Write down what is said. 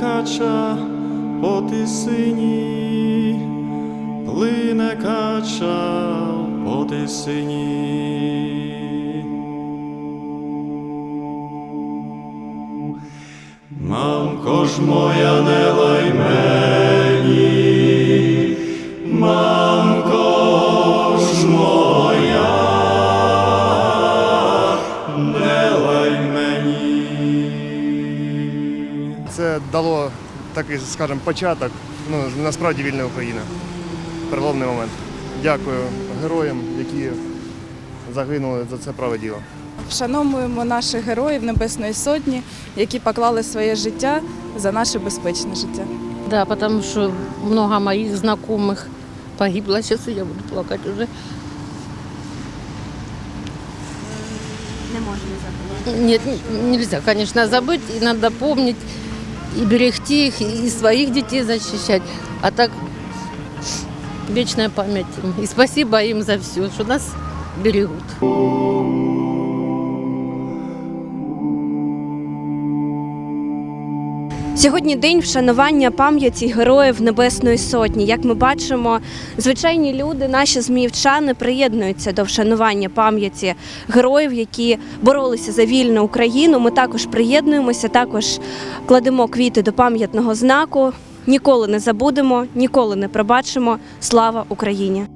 Кача по тисині, плине кача по тисині. Мамко ж моя, не лай мені, мамко ж моя, не лай мені. Це дало такий, скажімо, початок. Ну, насправді вільна Україна. Переломний момент. Дякую героям, які загинули за це праве діло. Вшановуємо наших героїв Небесної Сотні, які поклали своє життя за наше безпечне життя. Да, потому что много моих знакомых погибло. Сейчас я буду плакать уже. Не можемо забути. Нет, н- нельзя, конечно, забыть. И надо помнить и берегти их, и своих детей защищать. А так вечная память. И спасибо им за все, что нас берегут. Сьогодні день вшанування пам'яті героїв Небесної Сотні. Як ми бачимо, звичайні люди, наші зміївчани, приєднуються до вшанування пам'яті героїв, які боролися за вільну Україну. Ми також приєднуємося, також кладемо квіти до пам'ятного знаку. Ніколи не забудемо, ніколи не пробачимо. Слава Україні!